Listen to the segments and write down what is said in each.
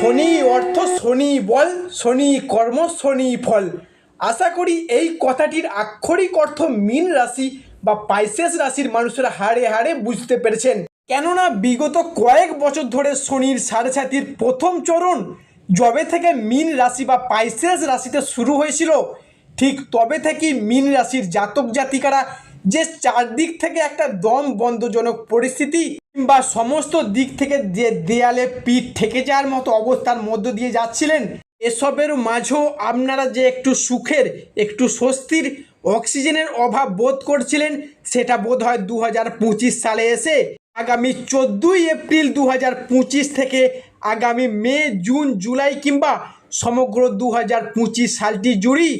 শনি অর্থ শনি বল, শনি কর্ম, শনি ফল। আশা করি এই কথাটির আক্ষরিক অর্থ মীন রাশি বা পাইসেস রাশির মানুষেরা হাড়ে হাড়ে বুঝতে পেরেছেন। কেননা বিগত কয়েক বছর ধরে শনির সাড়ে সাতির প্রথম চরণ যবে থেকে মীন রাশি বা পাইসেস রাশিতে শুরু হয়েছিল, ঠিক তবে থেকেই মীন রাশির জাতক জাতিকারা যে চারদিক থেকে একটা দম বন্ধজনক পরিস্থিতি কিংবা সমস্ত দিক থেকে যে দেয়ালে পিঠ ঠেকে যাওয়ার মতো অবস্থার মধ্য দিয়ে যাচ্ছিলেন, এসবের মাঝেও আপনারা যে একটু সুখের, একটু স্বস্তির, অক্সিজেনের অভাব বোধ করছিলেন, সেটা বোধ হয় দু হাজার পঁচিশ সালে এসে আগামী চোদ্দোই এপ্রিল দু হাজার পঁচিশ থেকে আগামী মে, জুন, জুলাই কিংবা সমগ্র দু হাজার পঁচিশ সালটি জুড়ি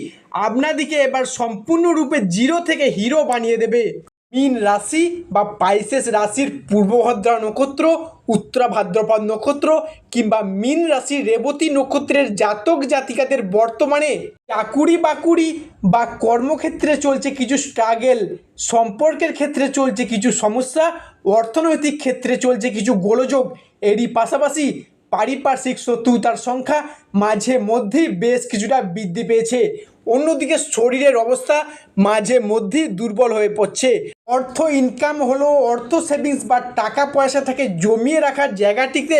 আপনাদিকে এবার সম্পূর্ণরূপে জিরো থেকে হিরো বানিয়ে দেবে। মীন রাশি বা পাইসেস রাশির পূর্বভদ্রা নক্ষত্র, উত্তরা ভাদ্রপদ নক্ষত্র কিংবা মীন রাশি রেবতী নক্ষত্রের জাতক জাতিকাদের বর্তমানে চাকুরি বাকুরি বা কর্মক্ষেত্রে চলছে কিছু স্ট্রাগেল সম্পর্কের ক্ষেত্রে চলছে কিছু সমস্যা, অর্থনৈতিক ক্ষেত্রে চলছে কিছু গোলযোগ। এরই পাশাপাশি পারিপার্শ্বিক শত্রুতার সংখ্যা মাঝে মধ্যেই বেশ কিছুটা বৃদ্ধি পেয়েছে। অন্যদিকে শরীরের অবস্থা মাঝে মধ্যেই দুর্বল হয়ে পড়ছে। অর্থ ইনকাম হলো অর্থ সেভিংস বা টাকা পয়সা থেকে জমিয়ে রাখার জায়গাটিতে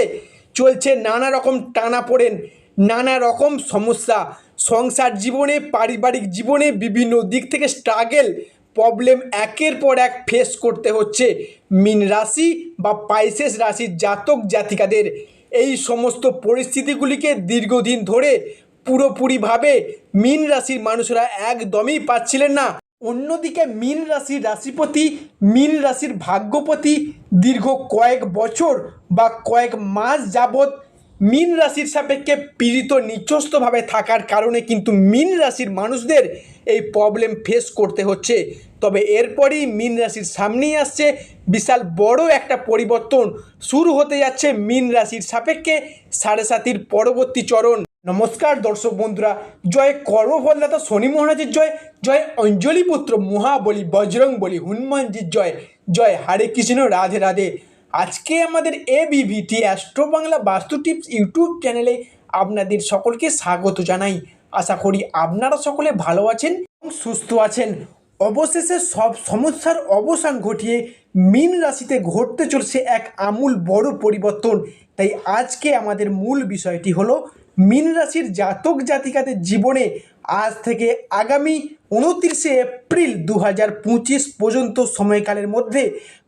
চলছে নানা রকম টানা পড়েন নানা রকম সমস্যা। সংসার জীবনে, পারিবারিক জীবনে বিভিন্ন দিক থেকে স্ট্রাগেল প্রবলেম একের পর এক ফেস করতে হচ্ছে। মিন রাশি বা পাইসেস রাশির জাতক জাতিকাদের। এই সমস্ত পরিস্থিতিগুলিকে দীর্ঘদিন ধরে পুরোপুরিভাবে মিন রাশির মানুষরা একদমই পাচ্ছিলেন না। অন্যদিকে মিন রাশির রাশিপতি, মিন রাশির ভাগ্যপতি, দীর্ঘ কয়েক বছর বা কয়েক মাস যাবৎ মিন রাশির সাপেক্ষে পীড়িত নিচস্তভাবে থাকার কারণে কিন্তু মিন রাশির মানুষদের এই প্রবলেম ফেস করতে হচ্ছে। তবে এরপরই মিন রাশির সামনেই আসছে বিশাল বড় একটা পরিবর্তন শুরু হতে যাচ্ছে মিন রাশির সাপেক্ষে সাড়ে সাতির পরবর্তী চরণ। নমস্কার দর্শক বন্ধুরা, জয় কর্মফলদাতা শনি মহারাজের জয় জয় অঞ্জলি পুত্র মহাবলী বজরং বলি হনুমানজির জয় জয় হরে কৃষ্ণ, রাধে রাধে। আজকে আমাদের এ বিভিটি অ্যাস্ট্রো বাংলা বাস্তু টিপস ইউটিউব চ্যানেলে আপনাদের সকলকে স্বাগত জানাই। আশা করি আপনারা সকলে ভালো আছেন এবং সুস্থ আছেন। অবশেষে সব সমস্যার অবসান ঘটিয়ে মীন রাশিতে ঘটতে চলছে এক আমূল বড় পরিবর্তন। তাই আজকে আমাদের মূল বিষয়টি হলো মীন রাশির জাতক জাতিকাদের জীবনে আজ থেকে আগামী উনত্রিশে এপ্রিল দু হাজার পঁচিশ পর্যন্ত সময়কালের মধ্যে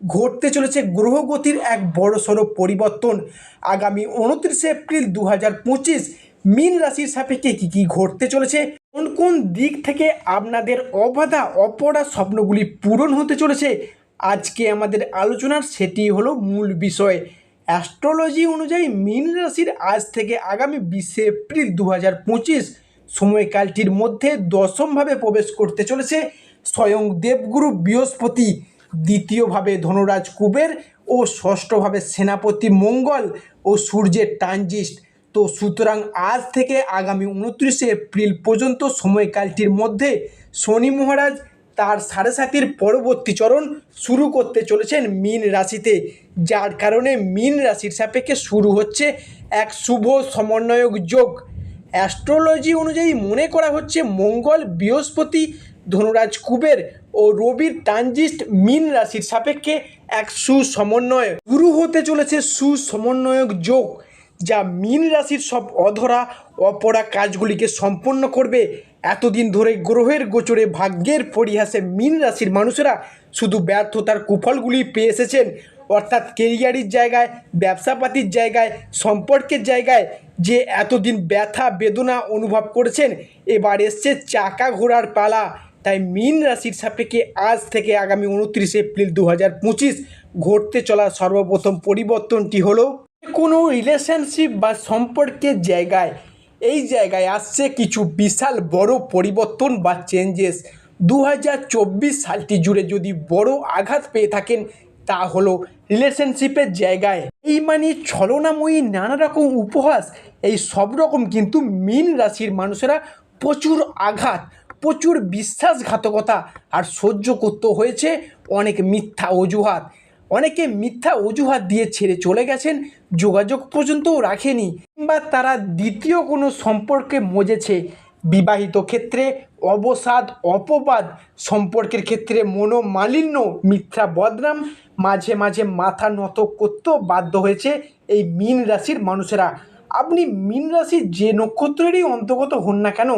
ঘটতে চলেছে গ্রহগতির এক বড়সড় পরিবর্তন। আগামী উনত্রিশে এপ্রিল দু মীন রাশির সাপেক্ষে কী কী ঘটতে চলেছে? কোন কোন দিক থেকে আপনাদের অবাধা অপরা স্বপ্নগুলি পূরণ হতে চলেছে? আজকে আমাদের আলোচনার সেটি হলো মূল বিষয়। অ্যাস্ট্রোলজি অনুযায়ী মীন রাশির আজ থেকে আগামী বিশে এপ্রিল দু হাজার পঁচিশ সময়কালটির মধ্যে দশমভাবে প্রবেশ করতে চলেছে স্বয়ং দেবগুরু বৃহস্পতি। দ্বিতীয়ভাবে ধনুরাজ কুবের ও ষষ্ঠভাবে সেনাপতি মঙ্গল ও সূর্যের ট্রানজিস্ট। তো সুতরাং আজ থেকে আগামী উনত্রিশে এপ্রিল পর্যন্ত সময়কালটির মধ্যে শনি মহারাজ তার সাড়ে পরবর্তী চরণ শুরু করতে চলেছেন মীন রাশিতে, যার কারণে মীন রাশির সাপেক্ষে শুরু হচ্ছে এক শুভ সমন্বয়ক যোগ। অ্যাস্ট্রোলজি অনুযায়ী মনে করা হচ্ছে মঙ্গল, বৃহস্পতি, ধনুরাজ কুবের ও রবির ট্রানজিস্ট মীন রাশির সাপেক্ষে এক সুসমন্বয় শুরু হতে চলেছে সুসমন্বয়ক যোগ। যা মীন রাশির সব অধরা, অপরা কাজগুলিকে সম্পন্ন করবে। এতদিন ধরে গ্রহের গোচরে ভাগ্যের পরিহাসে মীন রাশির মানুষেরা শুধু ব্যর্থতার কুফলগুলি পেয়ে এসেছেন। অর্থাৎ কেরিয়ারের জায়গায়, ব্যবসাপাতির জায়গায়, সম্পর্কের জায়গায় যে এতদিন ব্যথা, বেদনা অনুভব করেছেন, এবার এসছে চাকা ঘোরার পালা। তাই মীন রাশির সাপেক্ষে আজ থেকে আগামী উনত্রিশে এপ্রিল দু হাজার পঁচিশ ঘটতে চলা সর্বপ্রথম পরিবর্তনটি হলো কোনো রিলেশনশিপ বা সম্পর্কের জায়গায়, এই জায়গায় আসছে কিছু বিশাল বড় পরিবর্তন বা চেঞ্জেস দু হাজার চব্বিশ সালটি জুড়ে যদি বড় আঘাত পেয়ে থাকেন, তা হলো রিলেশনশিপের জায়গায়। এই মানে ছলনাময়ী নানা রকম উপহাস, এই সব রকম কিন্তু মীন রাশির মানুষেরা প্রচুর আঘাত, প্রচুর বিশ্বাসঘাতকতা আর সহ্য করতে হয়েছে অনেক মিথ্যা অজুহাত। অনেকে মিথ্যা অজুহাত দিয়ে ছেড়ে চলে গেছেন, যোগাযোগ পর্যন্তও রাখেনি, কিংবা তারা দ্বিতীয় কোনো সম্পর্কে মজেছে। বিবাহিত ক্ষেত্রে অবসাদ, অপবাদ, সম্পর্কের ক্ষেত্রে মনোমালিন্য, মিথ্যা বদনাম, মাঝে মাঝে মাথা নত করতেও বাধ্য হয়েছে এই মীন রাশির মানুষেরা। আপনি মীন রাশির যে নক্ষত্রেরই অন্তর্গত হন না কেন,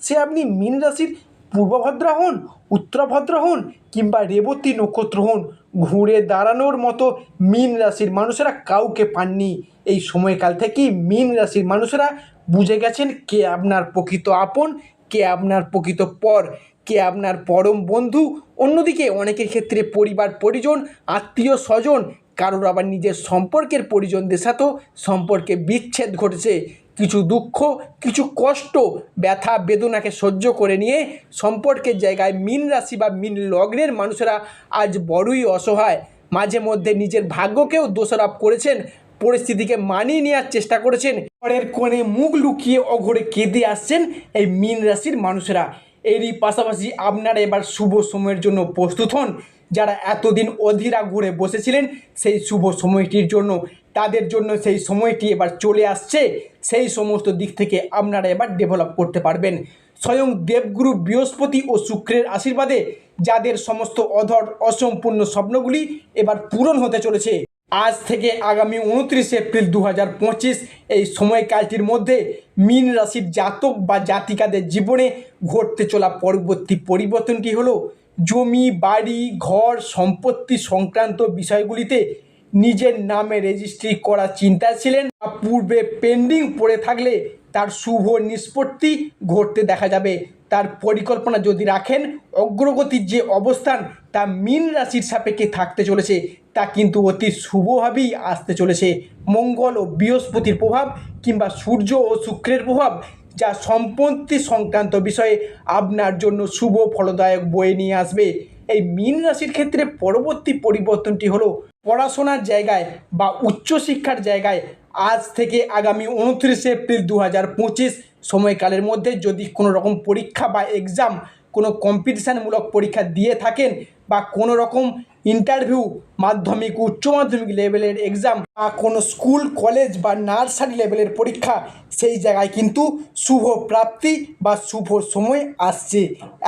সে আপনি মীন রাশির পূর্বভদ্রা হন, উত্তরভদ্রা হন, কিংবা রেবতী নক্ষত্র হন ঘুরে দাঁড়ানোর মতো মীন রাশির মানুষেরা কাউকে পাননি। এই সময়কাল থেকেই মীন রাশির মানুষেরা বুঝে গেছেন কে আপনার প্রকৃত আপন, কে আপনার প্রকৃত পর, কে আপনার পরম বন্ধু। অন্যদিকে অনেকের ক্ষেত্রে পরিবার, পরিজন, আত্মীয়, স্বজন, কারোর আবার নিজের সম্পর্কের পরিজনদের সাথেও সম্পর্কে বিচ্ছেদ ঘটেছে। কিছু দুঃখ, কিছু কষ্ট, ব্যথা, বেদনাকে সহ্য করে নিয়ে সম্পর্কের জায়গায় মিন রাশি বা মিন লগ্নের মানুষেরা আজ বড়ই অসহায়। মাঝে মধ্যে নিজের ভাগ্যকেও দোষারোপ করেছেন, পরিস্থিতিকে মানিয়ে নেওয়ার চেষ্টা করেছেন। ঘরের কোণে মুখ লুকিয়ে অঘরে কেঁদে আসছেন এই মিন রাশির মানুষেরা। এরই পাশাপাশি আপনারা এবার শুভ সময়ের জন্য প্রস্তুত হন। যারা এতদিন অধীরা ঘুরে বসেছিলেন, সেই শুভ সময়টির জন্য, তাদের জন্য সেই সময়টি এবার চলে আসছে। সেই সমস্ত দিক থেকে আপনারা এবার ডেভেলপ করতে পারবেন। স্বয়ং দেবগুরু বৃহস্পতি ও শুক্রের আশীর্বাদে যাদের সমস্ত অধর, অসম্পূর্ণ স্বপ্নগুলি এবার পূরণ হতে চলেছে। আজ থেকে আগামী উনত্রিশে এপ্রিল দু হাজার পঁচিশ এই সময়কালটির মধ্যে মীন রাশির জাতক বা জাতিকাদের জীবনে ঘটতে চলা পরবর্তী পরিবর্তনটি হলো জমি, বাড়ি, ঘর, সম্পত্তি সংক্রান্ত বিষয়গুলিতে নিজের নামে রেজিস্ট্রি করার চিন্তা ছিলেন। পূর্বে পেন্ডিং পড়ে থাকলে তার শুভ নিষ্পত্তি ঘটতে দেখা যাবে। তার পরিকল্পনা যদি রাখেন, অগ্রগতির যে অবস্থান, তা মীন রাশির সাপেক্ষে থাকতে চলেছে। তা কিন্তু অতি শুভভাবেই আসতে চলেছে। মঙ্গল ও বৃহস্পতির প্রভাব কিংবা সূর্য ও শুক্রের প্রভাব, যা সম্পত্তি সংক্রান্ত বিষয়ে আপনার জন্য শুভ ফলদায়ক বয়ে নিয়ে আসবে। এই মীন রাশির ক্ষেত্রে পরবর্তী পরিবর্তনটি হলো পড়াশোনার জায়গায় বা উচ্চশিক্ষার জায়গায় আজ থেকে আগামী উনত্রিশে এপ্রিল দু হাজার পঁচিশ সময়কালের মধ্যে যদি কোনো রকম পরীক্ষা বা এক্সাম কোনো কম্পিটিশানমূলক পরীক্ষা দিয়ে থাকেন বা কোনো রকম ইন্টারভিউ মাধ্যমিক, উচ্চ মাধ্যমিক লেভেলের এক্সাম বা কোনো স্কুল কলেজ বা নার্সারি লেভেলের পরীক্ষা, সেই জায়গায় কিন্তু শুভ প্রাপ্তি বা শুভ সময় আসছে।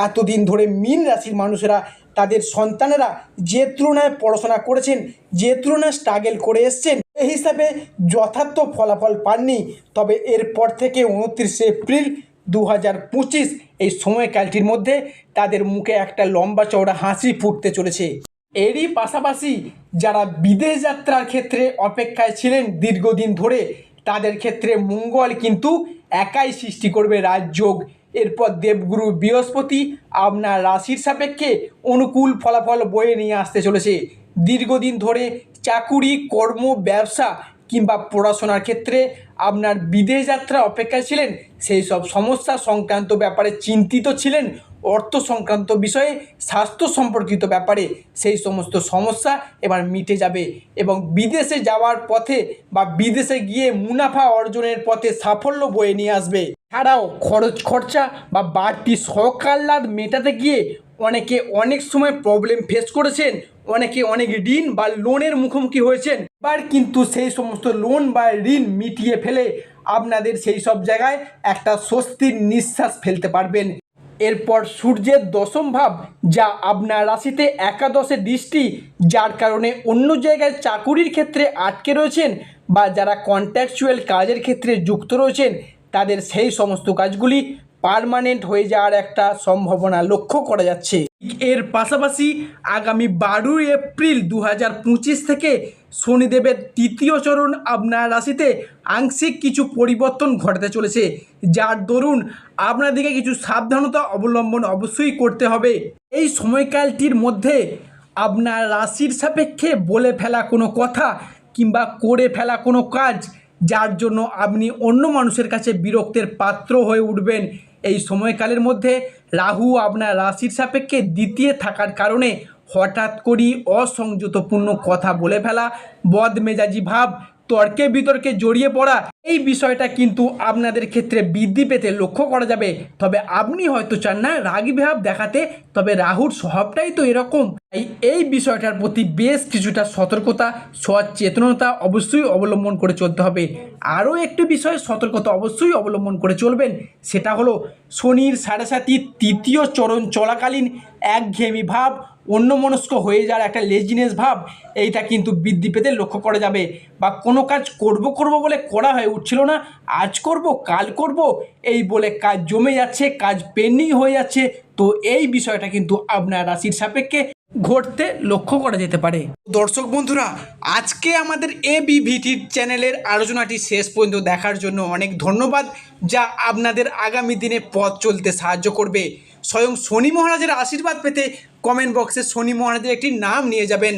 এতদিন ধরে মীন রাশির মানুষেরা তাদের সন্তানেরা যে তুলনায় পড়াশোনা করেছেন, যে তুলনায় স্ট্রাগেল করে এসছেন এই হিসাবে যথার্থ ফলাফল পাননি। তবে এরপর থেকে উনত্রিশে এপ্রিল দু হাজার পঁচিশ এই সময়কালটির মধ্যে তাদের মুখে একটা লম্বা চওড়া হাসি ফুটতে চলেছে। এরই পাশাপাশি যারা বিদেশ যাত্রার ক্ষেত্রে অপেক্ষায় ছিলেন দীর্ঘদিন ধরে, তাদের ক্ষেত্রে মঙ্গল কিন্তু একাই সৃষ্টি করবে রাজযোগ। এরপর দেবগুরু বৃহস্পতি আপনার রাশির সাপেক্ষে অনুকূল ফলাফল বয়ে নিয়ে আসতে চলেছে। দীর্ঘদিন ধরে চাকুরি, কর্ম, ব্যবসা কিংবা পড়াশোনার ক্ষেত্রে আপনার বিদেশ যাত্রা অপেক্ষায় ছিলেন। সেই সব সমস্যা সংক্রান্ত ব্যাপারে চিন্তিত ছিলেন অর্থ সংক্রান্ত বিষয়ে স্বাস্থ্য সম্পর্কিত ব্যাপারে সেই সমস্ত সমস্যা এবার মিটে যাবে এবং বিদেশে যাওয়ার পথে বা বিদেশে গিয়ে মুনাফা অর্জনের পথে সাফল্য বয়ে নিয়ে আসবে। ছাড়াও খরচ খরচা বা বাড়তি সকাল্লাদ মেটাতে গিয়ে অনেকে অনেক সময় প্রবলেম ফেস করেছেন, অনেকে অনেক ঋণ বা লোনের মুখোমুখি হয়েছেন। এবার কিন্তু সেই সমস্ত লোন বা ঋণ মিটিয়ে ফেলে আপনাদের সেই সব জায়গায় একটা স্বস্তির নিঃশ্বাস ফেলতে পারবেন। এরপর সূর্যের দশম ভাব, যা আপনার রাশিতে একাদশে দৃষ্টি, যার কারণে অন্য জায়গায় চাকুরির ক্ষেত্রে আটকে রয়েছেন বা যারা কন্ট্যাকচুয়াল কাজের ক্ষেত্রে যুক্ত রয়েছেন, তাদের সেই সমস্ত কাজগুলি পার্মানেন্ট হয়ে যাওয়ার একটা সম্ভাবনা লক্ষ্য করা যাচ্ছে। এর পাশাপাশি আগামী বারোই এপ্রিল দু হাজার পঁচিশ থেকে শনিদেবের তৃতীয় চরণ আপনার রাশিতে আংশিক কিছু পরিবর্তন ঘটাতে চলেছে। যার দরুন আপনাদেরকে কিছু সাবধানতা অবলম্বন অবশ্যই করতে হবে। এই সময়কালটির মধ্যে আপনার রাশির সাপেক্ষে বলে ফেলা কোনো কথা কিংবা করে ফেলা কোনো কাজ, যার জন্য আপনি অন্য মানুষের কাছে বিরক্তের পাত্র হয়ে উঠবেন। এই সময়কালের মধ্যে রাহু আপনার রাশির সাপেক্ষে দ্বিতীয় থাকার কারণে হঠাৎ করি অসংযতপূর্ণ কথা বলে ফেলা, বদমেজাজি ভাব, তর্কে বিতর্কে জড়িয়ে পড়া, এই বিষয়টা কিন্তু আপনাদের ক্ষেত্রে বৃদ্ধি পেতে লক্ষ্য করা যাবে। তবে আপনি হয়তো চান না রাগী ভাব দেখাতে, তবে রাহুর স্বভাবটাই তো এরকম। এই বিষয়টার প্রতি বেশ কিছুটা সতর্কতা সচেতনতা অবশ্যই অবলম্বন করে চলতে হবে। আরও একটি বিষয়ে সতর্কতা অবশ্যই অবলম্বন করে চলবেন, সেটা হলো শনির সাড়ে সাতির তৃতীয় চরণ চলাকালীন একঘেয়েমি ভাব, অন্যমনস্ক হয়ে যাওয়ার একটা লেজিনেস ভাব, এইটা কিন্তু বৃদ্ধি পেতে লক্ষ্য করা যাবে। বা কোনো কাজ করব করব বলে করা হয়ে উঠছিল না, আজ করব, কাল করব, এই বলে কাজ জমে যাচ্ছে, কাজ পেন্ডিং হয়ে যাচ্ছে, তো এই বিষয়টা কিন্তু আপনার রাশির সাপেক্ষে ঘটতে লক্ষ্য করা যেতে পারে। দর্শক বন্ধুরা, আজকে আমাদের এ চ্যানেলের আলোচনাটি শেষ পর্যন্ত দেখার জন্য অনেক ধন্যবাদ, যা আপনাদের আগামী দিনে পথ চলতে সাহায্য করবে। স্বয়ং শনি মহারাজের আশীর্বাদ পেতে কমেন্ট বক্সে শনি মহারাজের একটি নাম নিয়ে যাবেন।